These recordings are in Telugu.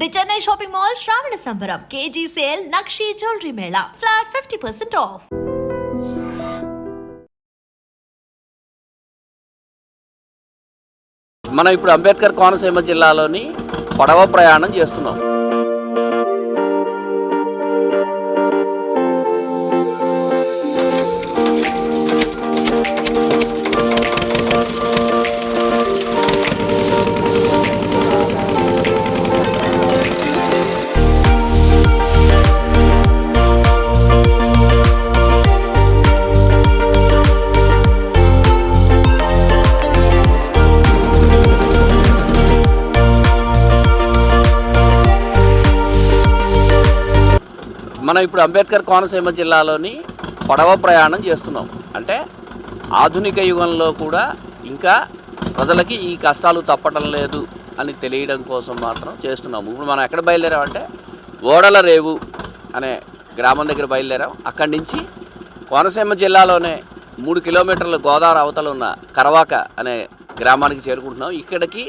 ది చెన్నై షాపింగ్ మాల్ శ్రావణ సంబరం కేజీ సేల్ నక్షి జ్యువెలరీ మేళా ఫ్లాట్ ఫిఫ్టీ పర్సెంట్ ఆఫ్ మనం ఇప్పుడు అంబేద్కర్ కోనసీమ జిల్లాలోని పడవ ప్రయాణం చేస్తున్నాం. మనం ఇప్పుడు అంబేద్కర్ కోనసీమ జిల్లాలోని పడవ ప్రయాణం చేస్తున్నాం. అంటే ఆధునిక యుగంలో కూడా ఇంకా ప్రజలకి ఈ కష్టాలు తప్పటం లేదు అని తెలియడం కోసం మాత్రం చేస్తున్నాము. ఇప్పుడు మనం ఎక్కడ బయలుదేరామంటే ఓడల రేవు అనే గ్రామం దగ్గర బయలుదేరాం. అక్కడి నుంచి కోనసీమ జిల్లాలోనే మూడు కిలోమీటర్ల గోదావరి అవతల ఉన్న కరవాక అనే గ్రామానికి చేరుకుంటున్నాం. ఇక్కడికి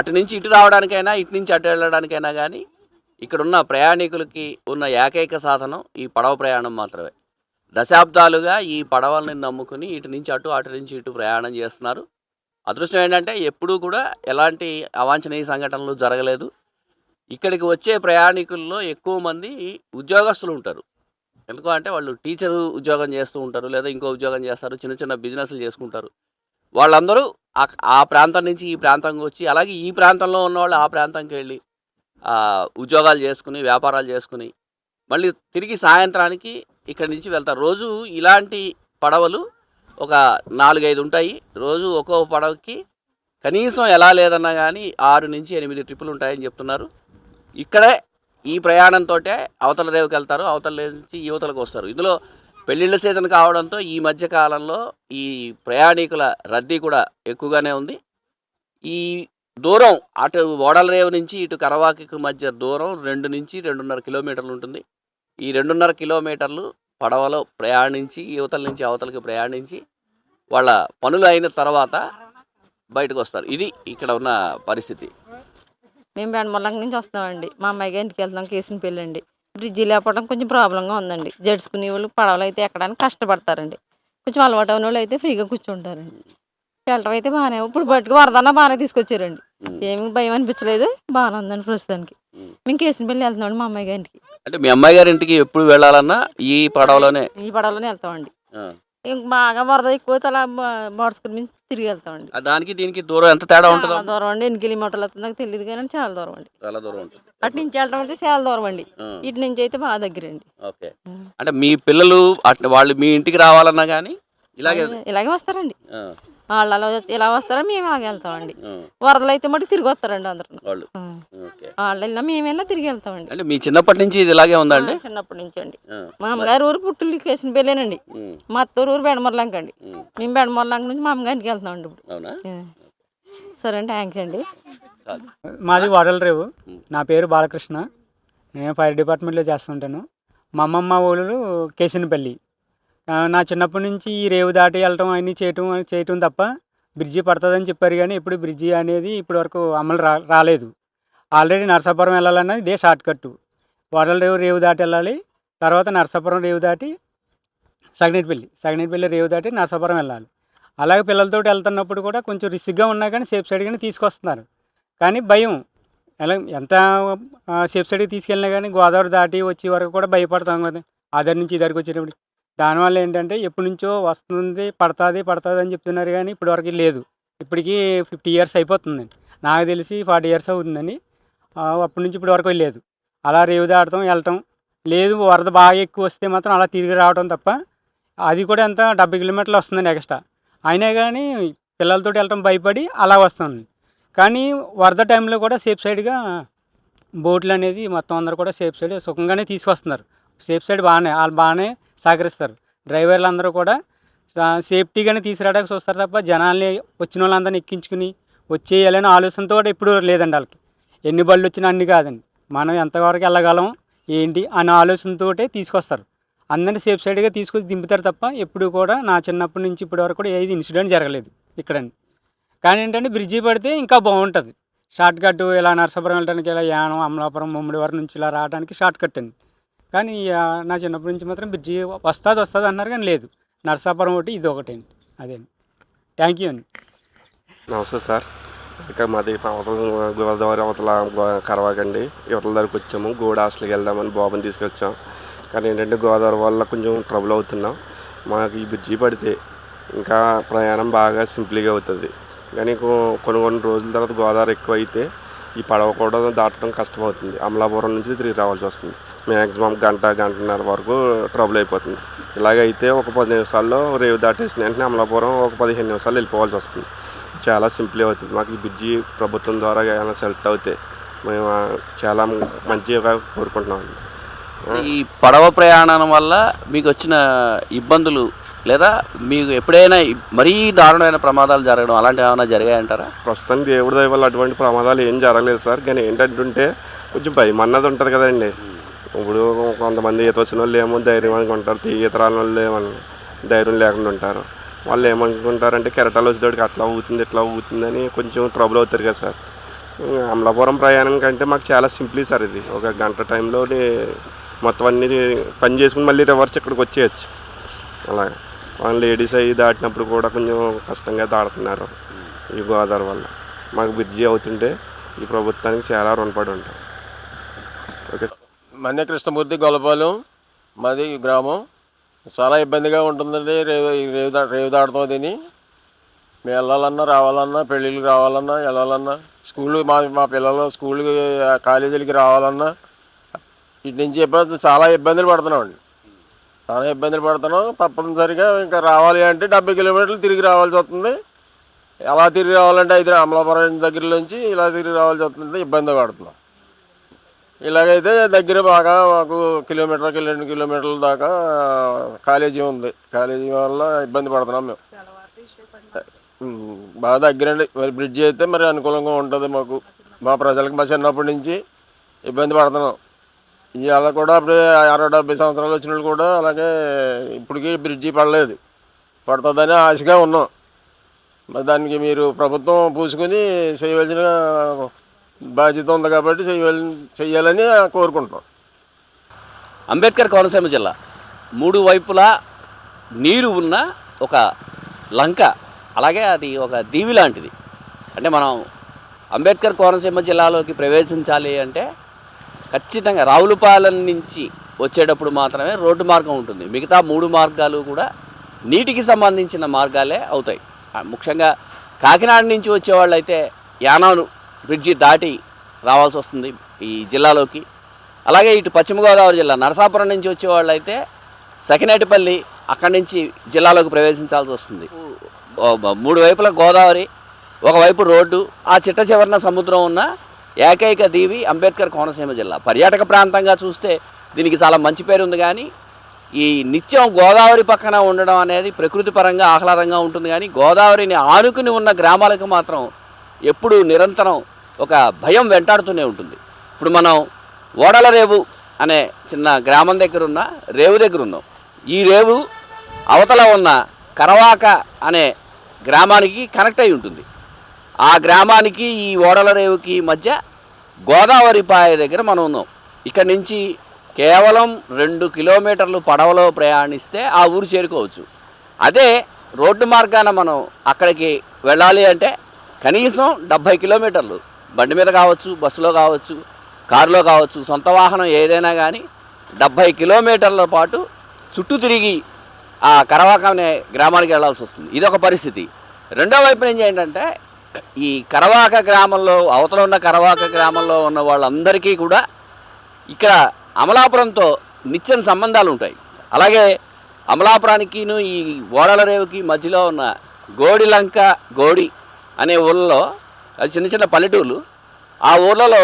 అటు నుంచి ఇటు రావడానికైనా ఇటు నుంచి అటు వెళ్ళడానికైనా కానీ ఇక్కడున్న ప్రయాణికులకి ఉన్న ఏకైక సాధనం ఈ పడవ ప్రయాణం మాత్రమే. దశాబ్దాలుగా ఈ పడవల్ని నమ్ముకుని ఇటు నుంచి అటు అటు నుంచి ఇటు ప్రయాణం చేస్తున్నారు. అదృష్టం ఏంటంటే ఎప్పుడూ కూడా ఎలాంటి అవాంఛనీయ సంఘటనలు జరగలేదు. ఇక్కడికి వచ్చే ప్రయాణికుల్లో ఎక్కువ మంది ఉద్యోగస్తులు ఉంటారు. ఎందుకు అంటే వాళ్ళు టీచర్ ఉద్యోగం చేస్తూ ఉంటారు లేదా ఇంకో ఉద్యోగం చేస్తారు చిన్న చిన్న బిజినెస్లు చేసుకుంటారు. వాళ్ళందరూ ఆ- ఆ ప్రాంతం నుంచి ఈ ప్రాంతంకి వచ్చి అలాగే ఈ ప్రాంతంలో ఉన్న వాళ్ళు ఆ ప్రాంతంకి వెళ్ళి ఉద్యోగాలు చేసుకుని వ్యాపారాలు చేసుకుని మళ్ళీ తిరిగి సాయంత్రానికి ఇక్కడి నుంచి వెళ్తారు. రోజు ఇలాంటి పడవలు ఒక నాలుగైదు ఉంటాయి. రోజు ఒక్కో పడవకి కనీసం ఎలా లేదన్నా కానీ ఆరు నుంచి ఎనిమిది ట్రిప్పులు ఉంటాయని చెప్తున్నారు. ఇక్కడే ఈ ప్రయాణంతో అవతల రేవుకి వెళ్తారు. అవతల రేవు నుంచి యువతలకు వస్తారు. ఇందులో పెళ్ళిళ్ళ సీజన్ కావడంతో ఈ మధ్య కాలంలో ఈ ప్రయాణికుల రద్దీ కూడా ఎక్కువగానే ఉంది. ఈ దూరం అటు ఓడల రేవు నుంచి ఇటు కరవాకి మధ్య దూరం రెండు నుంచి రెండున్నర కిలోమీటర్లు ఉంటుంది. ఈ రెండున్నర కిలోమీటర్లు పడవలో ప్రయాణించి యువతల నుంచి అవతలకి ప్రయాణించి వాళ్ళ పనులు అయిన తర్వాత బయటకు వస్తారు. ఇది ఇక్కడ ఉన్న పరిస్థితి. మేము బెండమల్లం నుంచి వస్తామండి. మా అమ్మాయి ఇంటికి వెళ్తాం కేసిన పెళ్ళి అండి బ్రిడ్జి లేకపోవడం కొంచెం ప్రాబ్లంగా ఉందండి. జడుచుకునే వాళ్ళు పడవలు అయితే ఎక్కడానికి కష్టపడతారండి. కొంచెం అలవాటు అయిన వాళ్ళు అయితే ఫ్రీగా కూర్చుంటారండి. వెళ్ళటం అయితే బాగానే ఇప్పుడు బయటకు వరదన్నా బాగానే తీసుకొచ్చారండి. ఏమి భయం అనిపించలేదు. బాగానే ఉందండి ప్రస్తుతానికి. మేము కేసిన పెళ్ళి వెళ్తున్నామండి మా అమ్మాయి గారికి అంటే మీ అమ్మాయి గారి ఇంటికి ఎప్పుడు వెళ్ళాలన్నా ఈ పడవలోనే? ఈ పడవలోనే వెళ్తామండి. ఇంక బాగా వరద ఎక్కువ అలా మోడసుకుని మేము తిరిగి వెళ్తామండి. దానికి దీనికి దూరం ఎంత తేడా ఉంటుందో? దూరం అండి. ఎన్ని కిలోమీటర్లు వస్తుందో నాకు తెలియదు కానీ చాలా దూరం అండి. చాలా దూరం ఉంటుంది. అటు నుంచి వెళ్ళడం అంటే చాలా దూరం అండి. ఇటు నుంచి అయితే బాగా దగ్గరండి ఓకే. అంటే మీ పిల్లలు వాళ్ళు మీ ఇంటికి రావాలన్నా కానీ ఇలాగే ఇలాగే వస్తారండి. వాళ్ళు అలా ఇలా వస్తారో మేము అలాగే వెళ్తామండి. వరదలు అయితే మటుకు తిరిగి వస్తారండి అందరూ. వాళ్ళు. వాళ్ళు వెళ్ళినా మేము వెళ్ళినా తిరిగి వెళ్తామండి. అంటే మీ చిన్నప్పటి నుంచి ఇది ఇలాగే ఉందండి చిన్నప్పటి నుంచి అండి. మా అమ్మగారు ఊరు పుట్టులు కేసిన పెళ్ళేనండి మా అత్తూరు ఊరు బెడమర్లంక అండి. మేము బెడమర్లంక నుంచి మా అమ్మగారికి వెళ్తామండి ఇప్పుడు. సరే అండి థ్యాంక్స్ అండి. మాది వాడల రేవు. నా పేరు బాలకృష్ణ. నేను ఫైర్ డిపార్ట్మెంట్లో చేస్తుంటాను. మా అమ్మమ్మ ఊళ్ళు కేసినపల్లి. నా చిన్నప్పటి నుంచి ఈ రేవు దాటి వెళ్ళటం అన్నీ చేయటం చేయటం తప్ప బ్రిడ్జి పడుతుందని చెప్పారు కానీ ఇప్పుడు బ్రిడ్జి అనేది ఇప్పటివరకు అమలు రా రాలేదు. ఆల్రెడీ నరసాపురం వెళ్ళాలన్నా ఇదే షార్ట్ కట్టు రేవు రేవు దాటి వెళ్ళాలి. తర్వాత నరసాపురం రేవు దాటి సగనేటిపల్లి సగనేటిపల్లి రేవు దాటి నరసాపురం వెళ్ళాలి. అలాగే పిల్లలతో వెళ్తున్నప్పుడు కూడా కొంచెం రిస్క్గా ఉన్నా కానీ సేఫ్ సైడ్గానే తీసుకొస్తున్నారు. కానీ భయం. ఎలా ఎంత సేఫ్ సైడ్కి తీసుకెళ్ళినా కానీ గోదావరి దాటి వచ్చే వరకు కూడా భయపడతాం కదా. ఆధార్ నుంచి ఇద్దరికి వచ్చేటప్పుడు దానివల్ల ఏంటంటే ఎప్పటి నుంచో వస్తుంది పడుతుంది పడుతుంది అని చెప్తున్నారు కానీ ఇప్పటివరకు లేదు. ఇప్పటికి ఫిఫ్టీ ఇయర్స్ అయిపోతుందండి. నాకు తెలిసి ఫార్టీ ఇయర్స్ అవుతుందని అప్పటి నుంచి ఇప్పటి వరకు లేదు. అలా రేవు దాటడం వెళ్ళటం లేదు. వరద బాగా ఎక్కువ వస్తే మాత్రం అలా తిరిగి రావడం తప్ప అది కూడా ఎంత డెబ్బై కిలోమీటర్లు వస్తుందండి ఎక్స్ట్రా. అయినా కానీ పిల్లలతో వెళ్ళటం భయపడి అలా వస్తుంది. కానీ వరద టైంలో కూడా సేఫ్ సైడ్గా బోట్లు అనేది మొత్తం అందరూ కూడా సేఫ్ సైడ్ సుఖంగానే తీసుకొస్తున్నారు. సేఫ్ సైడ్ బాగానే వాళ్ళు బాగానే సహకరిస్తారు. డ్రైవర్లు అందరూ కూడా సేఫ్టీగానే తీసుకురావడానికి చూస్తారు తప్ప జనాల్ని వచ్చిన వాళ్ళందరిని ఎక్కించుకుని వచ్చేయాలనే ఆలోచనతో కూడా ఎప్పుడు లేదండి వాళ్ళకి. ఎన్ని బళ్ళు వచ్చినా అన్ని కాదండి. మనం ఎంతవరకు వెళ్ళగలం ఏంటి అనే ఆలోచనతోటే తీసుకొస్తారు. అందరినీ సేఫ్ సైడ్గా తీసుకొచ్చి దింపుతారు తప్ప ఎప్పుడు కూడా నా చిన్నప్పటి నుంచి ఇప్పటి వరకు కూడా ఏది ఇన్సిడెంట్ జరగలేదు ఇక్కడండి. కానీ ఏంటంటే బ్రిడ్జి పడితే ఇంకా బాగుంటుంది. షార్ట్ కట్ ఇలా నరసాపురం వెళ్ళడానికి ఇలా యానం అమలాపురం ముమ్మడి వరకు నుంచి ఇలా రావడానికి షార్ట్ కట్ అండి. కానీ నా చిన్నప్పటి నుంచి మాత్రం బ్రిడ్జి వస్తుంది వస్తుంది అన్నారు కానీ లేదు. నరసాపురం ఒకటి ఇది ఒకటి అండి. అదే థ్యాంక్ యూ అండి. నమస్తే సార్. ఇక మాది అవతల గోదావరి అవతల కరవకండి కరవాకండి యువతల దగ్గరికి వచ్చాము. గోడ హాస్టల్కి వెళ్దామని బాబుని తీసుకొచ్చాం. కానీ ఏంటంటే గోదావరి వల్ల కొంచెం ట్రబుల్ అవుతున్నాం. మాకు ఈ బ్రిడ్జి పడితే ఇంకా ప్రయాణం బాగా సింపుల్గా అవుతుంది. కానీ కొన్ని కొన్ని రోజుల తర్వాత గోదావరి ఎక్కువ అయితే ఈ పడవ కూడా దాటడం కష్టమవుతుంది. అమలాపురం నుంచి తిరిగి రావాల్సి వస్తుంది. మ్యాక్సిమం గంట గంటన్నర వరకు ట్రబుల్ అయిపోతుంది. ఇలాగైతే ఒక పది నిమిషాల్లో రేవు దాటేసిన వెంటనే అమలాపురం ఒక పదిహేను నిమిషాలు వెళ్ళిపోవాల్సి వస్తుంది. చాలా సింపుల్ అవుతుంది. మాకు ఈ బ్రిడ్జి ప్రభుత్వం ద్వారా ఏమైనా సెలెక్ట్ అవుతే మేము చాలా మంచిగా కోరుకుంటున్నాం. ఈ పడవ ప్రయాణం వల్ల మీకు వచ్చిన ఇబ్బందులు లేదా మీకు ఎప్పుడైనా మరీ దారుణమైన ప్రమాదాలు జరగడం అలాంటివి ఏమైనా జరిగాయంటారా? ప్రస్తుతం దేవుడి దయ వల్ల అటువంటి ప్రమాదాలు ఏం జరగలేదు సార్. కానీ ఏంటంటుంటే కొంచెం భయం అన్నది ఉంటుంది కదండి. ఇప్పుడు కొంతమంది ఈత వచ్చిన వాళ్ళు ఏమో ధైర్యం అనుకుంటారు ఈత రాని వాళ్ళు ఏమో ధైర్యం లేకుండా ఉంటారు. వాళ్ళు ఏమనుకుంటారంటే కెరటాలు వచ్చేటోడికి అట్లా అవుతుంది ఇట్లా అవుతుందని కొంచెం ట్రబుల్ అవుతారు కదా సార్. అమలాపురం ప్రయాణం కంటే మాకు చాలా సింప్లీ సార్ ఇది. ఒక గంట టైంలో మొత్తం అన్ని పని చేసుకుని మళ్ళీ రివర్స్ ఇక్కడికి వచ్చేయచ్చు. అలా. వాళ్ళు లేడీస్ అయ్యి దాటినప్పుడు కూడా కొంచెం కష్టంగా దాడుతున్నారు ఈ గోదావరి వల్ల. మాకు బ్రిడ్జి అవుతుంటే ఈ ప్రభుత్వానికి చాలా రుణపడి ఉంటాం. ఓకే మన్య కృష్ణమూర్తి గొల్లపాలెం మాది గ్రామం. చాలా ఇబ్బందిగా ఉంటుందండి. రేవు రేవు రేవు దాటుతాం తిని మేము వెళ్ళాలన్నా రావాలన్నా పెళ్ళిళ్ళకి రావాలన్నా వెళ్ళాలన్నా స్కూల్ మా మా పిల్లలు స్కూల్కి కాలేజీలకి రావాలన్నా ఇటు నుంచి ఇబ్బంది చాలా ఇబ్బందులు పడుతున్నామండి చాలా ఇబ్బందులు పడుతున్నాం. తప్పనిసరిగా ఇంకా రావాలి అంటే డెబ్బై కిలోమీటర్లు తిరిగి రావాల్సి వస్తుంది. ఎలా తిరిగి రావాలంటే ఐదు అమలాపురం దగ్గర నుంచి ఇలా తిరిగి రావాల్సి వస్తుంది. ఇబ్బంది పడుతున్నాం. ఇలాగైతే దగ్గర బాగా మాకు కిలోమీటర్కి రెండు కిలోమీటర్ల దాకా కాలేజీ ఉంది. కాలేజీ వల్ల ఇబ్బంది పడుతున్నాం మేము. బాగా దగ్గరండి. మరి బ్రిడ్జి అయితే మరి అనుకూలంగా ఉంటుంది మాకు. మా ప్రజలకు మా చిన్నప్పటి నుంచి ఇబ్బంది పడుతున్నాం. ఇవాళ కూడా అప్పుడే అరవై డెబ్బై సంవత్సరాలు వచ్చిన వాళ్ళు కూడా అలాగే ఇప్పటికీ బ్రిడ్జి పడలేదు. పడుతుందని ఆశగా ఉన్నాం. మరి దానికి మీరు ప్రభుత్వం పూసుకుని చేయవలసిన బాధ్యత ఉంది కాబట్టి చేయవల చేయాలని కోరుకుంటున్నాం. అంబేద్కర్ కోనసీమ జిల్లా మూడు వైపులా నీరు ఉన్న ఒక లంక అలాగే అది ఒక దీవి లాంటిది. అంటే మనం అంబేద్కర్ కోనసీమ జిల్లాలోకి ప్రవేశించాలి అంటే ఖచ్చితంగా రావులపాలెం నుంచి వచ్చేటప్పుడు మాత్రమే రోడ్డు మార్గం ఉంటుంది. మిగతా మూడు మార్గాలు కూడా నీటికి సంబంధించిన మార్గాలే అవుతాయి. ముఖ్యంగా కాకినాడ నుంచి వచ్చేవాళ్ళు అయితే యానాను బ్రిడ్జి దాటి రావాల్సి వస్తుంది ఈ జిల్లాలోకి. అలాగే ఇటు పశ్చిమ గోదావరి జిల్లా నరసాపురం నుంచి వచ్చే వాళ్ళైతే సకినేటిపల్లి అక్కడి నుంచి జిల్లాలోకి ప్రవేశించాల్సి వస్తుంది. మూడు వైపుల గోదావరి ఒకవైపు రోడ్డు ఆ చిట్ట చివరన సముద్రం ఉన్న ఏకైక దీవి అంబేద్కర్ కోనసీమ జిల్లా. పర్యాటక ప్రాంతంగా చూస్తే దీనికి చాలా మంచి పేరు ఉంది కానీ ఈ నిత్యం గోదావరి పక్కన ఉండడం అనేది ప్రకృతి పరంగా ఆహ్లాదంగా ఉంటుంది కానీ గోదావరిని ఆనుకుని ఉన్న గ్రామాలకు మాత్రం ఎప్పుడు నిరంతరం ఒక భయం వెంటాడుతూనే ఉంటుంది. ఇప్పుడు మనం ఓడల రేవు అనే చిన్న గ్రామం దగ్గర ఉన్న రేవు దగ్గర ఉన్నాం ఈ రేవు అవతల ఉన్న కరవాక అనే గ్రామానికి కనెక్ట్ అయి ఉంటుంది. ఆ గ్రామానికి ఈ ఓడల రేవుకి మధ్య గోదావరి పాయ దగ్గర మనం ఉన్నాం. ఇక్కడి నుంచి కేవలం రెండు కిలోమీటర్లు పడవలో ప్రయాణిస్తే ఆ ఊరు చేరుకోవచ్చు. అదే రోడ్డు మార్గాన మనం అక్కడికి వెళ్ళాలి అంటే కనీసం డెబ్భై కిలోమీటర్లు. బండి మీద కావచ్చు బస్సులో కావచ్చు కారులో కావచ్చు సొంత వాహనం ఏదైనా కానీ డెబ్భై కిలోమీటర్ల పాటు చుట్టూ తిరిగి ఆ కరవాక అనే గ్రామానికి వెళ్ళాల్సి వస్తుంది. ఇది ఒక పరిస్థితి. రెండో వైపు నుంచి ఏంటంటే ఈ కరవాక గ్రామంలో అవతల ఉన్న కరవాక గ్రామంలో ఉన్న వాళ్ళందరికీ కూడా ఇక్కడ అమలాపురంతో నిత్యం సంబంధాలు ఉంటాయి. అలాగే అమలాపురానికిను ఈ ఓడల రేవుకి మధ్యలో ఉన్న గోడిలంక గోడి అనే ఊళ్ళలో అది చిన్న చిన్న పల్లెటూర్లు ఆ ఊర్లలో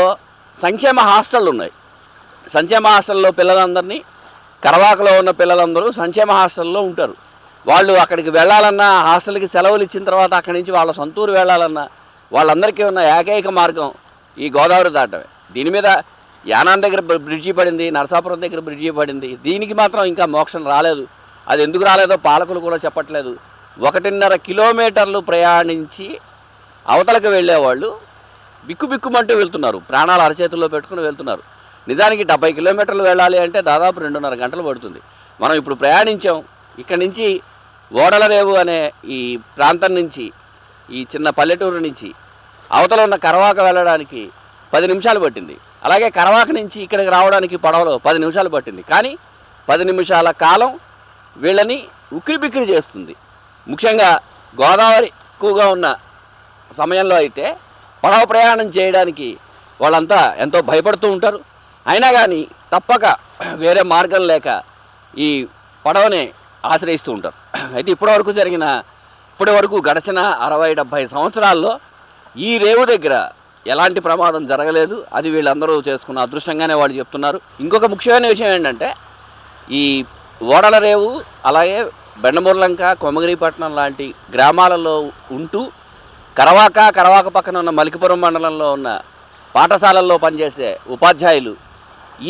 సంక్షేమ హాస్టళ్ళు ఉన్నాయి. సంక్షేమ హాస్టల్లో పిల్లలందరినీ కరవాకలో ఉన్న పిల్లలందరూ సంక్షేమ హాస్టల్లో ఉంటారు. వాళ్ళు అక్కడికి వెళ్ళాలన్నా హాస్టల్కి సెలవులు ఇచ్చిన తర్వాత అక్కడి నుంచి వాళ్ళ సొంతూరు వెళ్ళాలన్నా వాళ్ళందరికీ ఉన్న ఏకైక మార్గం ఈ గోదావరి దాటమే. దీని మీద యానాన్ దగ్గర బ్రిడ్జి పడింది నరసాపురం దగ్గర బ్రిడ్జి పడింది. దీనికి మాత్రం ఇంకా మోక్షం రాలేదు. అది ఎందుకు రాలేదో పాలకులు కూడా చెప్పట్లేదు. ఒకటిన్నర కిలోమీటర్లు ప్రయాణించి అవతలకు వెళ్ళేవాళ్ళు బిక్కు బిక్కుమంటూ వెళ్తున్నారు. ప్రాణాలు అరచేతుల్లో పెట్టుకుని వెళ్తున్నారు. నిజానికి డెబ్బై కిలోమీటర్లు వెళ్ళాలి అంటే దాదాపు రెండున్నర గంటలు పడుతుంది. మనం ఇప్పుడు ప్రయాణించాం. ఇక్కడి నుంచి ఓడలరేవు అనే ఈ ప్రాంతం నుంచి ఈ చిన్న పల్లెటూరు నుంచి అవతల ఉన్న కరవాక వెళ్ళడానికి పది నిమిషాలు పట్టింది. అలాగే కరవాక నుంచి ఇక్కడికి రావడానికి పడవలో పది నిమిషాలు పట్టింది. కానీ పది నిమిషాల కాలం వీళ్ళని ఉక్కిరి బిక్కిరి చేస్తుంది. ముఖ్యంగా గోదావరి ఎక్కువగా ఉన్న సమయంలో అయితే పడవ ప్రయాణం చేయడానికి వాళ్ళంతా ఎంతో భయపడుతూ ఉంటారు. అయినా కానీ తప్పక వేరే మార్గం లేక ఈ పడవని ఆశ్రయిస్తూ ఉంటారు. అయితే ఇప్పటివరకు జరిగిన ఇప్పటి వరకు గడిచిన అరవై డెబ్భై సంవత్సరాల్లో ఈ రేవు దగ్గర ఎలాంటి ప్రమాదం జరగలేదు. అది వీళ్ళందరూ చేసుకున్న అదృష్టంగానే వాళ్ళు చెప్తున్నారు. ఇంకొక ముఖ్యమైన విషయం ఏంటంటే ఈ ఓడల రేవు అలాగే బెండమూర్లంక కొమగిరిపట్నం లాంటి గ్రామాలలో ఉంటూ కరవాక కరవాక పక్కన ఉన్న మలికిపురం మండలంలో ఉన్న పాఠశాలల్లో పనిచేసే ఉపాధ్యాయులు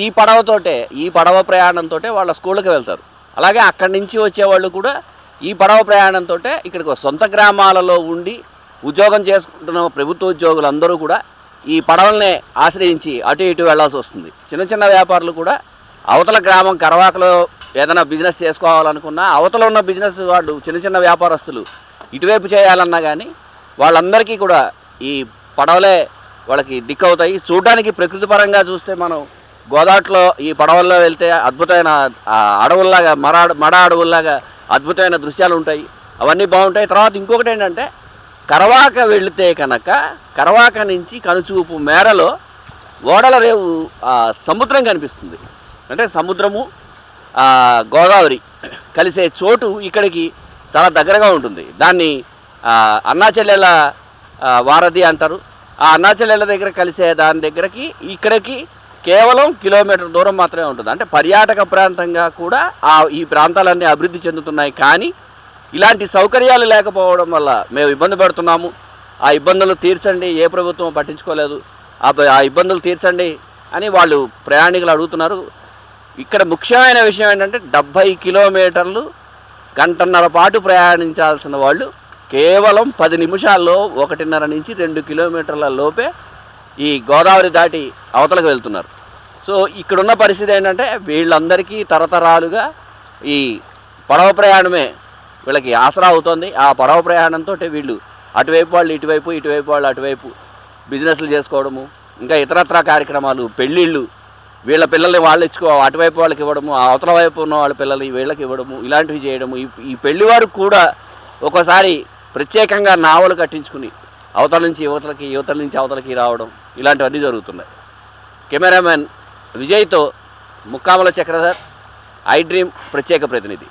ఈ పడవతోటే ఈ పడవ ప్రయాణంతో వాళ్ళ స్కూళ్ళకి వెళ్తారు. అలాగే అక్కడి నుంచి వచ్చేవాళ్ళు కూడా ఈ పడవ ప్రయాణంతో ఇక్కడికి సొంత గ్రామాలలో ఉండి ఉద్యోగం చేసుకుంటున్న ప్రభుత్వ ఉద్యోగులు అందరూ కూడా ఈ పడవలనే ఆశ్రయించి అటు ఇటు వెళ్ళాల్సి వస్తుంది. చిన్న చిన్న వ్యాపారులు కూడా అవతల గ్రామం కరవాకలో ఏదైనా బిజినెస్ చేసుకోవాలనుకున్నా అవతల ఉన్న బిజినెస్ వాళ్ళు చిన్న చిన్న వ్యాపారస్తులు ఇటువైపు చేయాలన్నా కానీ వాళ్ళందరికీ కూడా ఈ పడవలే వాళ్ళకి దిక్కవుతాయి. చూడడానికి ప్రకృతి పరంగా చూస్తే మనం గోదాట్లో ఈ పడవల్లో వెళ్తే అద్భుతమైన అడవుల్లాగా మర మడ అడవుల్లాగా అద్భుతమైన దృశ్యాలు ఉంటాయి. అవన్నీ బాగుంటాయి. తర్వాత ఇంకొకటి ఏంటంటే కరవాక వెళితే కనుక కరవాక నుంచి కనుచూపు మేరలో ఓడల రేవు సముద్రం కనిపిస్తుంది. అంటే సముద్రము గోదావరి కలిసే చోటు ఇక్కడికి చాలా దగ్గరగా ఉంటుంది. దాన్ని అన్నా చెల్లెల వారధి అంటారు. ఆ అన్నా చెల్లెల దగ్గర కలిసే దాని దగ్గరకి ఇక్కడికి కేవలం కిలోమీటర్ దూరం మాత్రమే ఉంటుంది. అంటే పర్యాటక ప్రాంతంగా కూడా ఆ ఈ ప్రాంతాలన్నీ అభివృద్ధి చెందుతున్నాయి. కానీ ఇలాంటి సౌకర్యాలు లేకపోవడం వల్ల మేము ఇబ్బంది పడుతున్నాము. ఆ ఇబ్బందులు తీర్చండి ఏ ప్రభుత్వం పట్టించుకోలేదు. ఆ ఇబ్బందులు తీర్చండి అని వాళ్ళు ప్రయాణికులు అడుగుతున్నారు. ఇక్కడ ముఖ్యమైన విషయం ఏంటంటే డెబ్భై కిలోమీటర్లు గంటన్నర పాటు ప్రయాణించాల్సిన వాళ్ళు కేవలం పది నిమిషాల్లో ఒకటిన్నర నుంచి రెండు కిలోమీటర్ల లోపే ఈ గోదావరి దాటి అవతలకు వెళ్తున్నారు. సో ఇక్కడున్న పరిస్థితి ఏంటంటే వీళ్ళందరికీ తరతరాలుగా ఈ పడవ ప్రయాణమే వీళ్ళకి ఆసరా అవుతుంది. ఆ పడవ ప్రయాణంతో వీళ్ళు అటువైపు వాళ్ళు ఇటువైపు ఇటువైపు వాళ్ళు అటువైపు బిజినెస్లు చేసుకోవడము ఇంకా ఇతరత్ర కార్యక్రమాలు పెళ్ళిళ్ళు వీళ్ళ పిల్లల్ని వాళ్ళు ఇచ్చుకో అటువైపు వాళ్ళకి ఇవ్వడము ఆ అవతల వైపు ఉన్న వాళ్ళ పిల్లల్ని వీళ్ళకి ఇవ్వడము ఇలాంటివి చేయడము. ఈ ఈ పెళ్ళి వారు కూడా ఒక్కోసారి ప్రత్యేకంగా నావలు కట్టించుకుని అవతల నుంచి యువతలకి యువతల నుంచి అవతలకి రావడం ఇలాంటివన్నీ జరుగుతున్నాయి. కెమెరామెన్ విజయ్తో ముక్కామల చక్రధర్ ఐ డ్రీమ్ ప్రత్యేక ప్రతినిధి.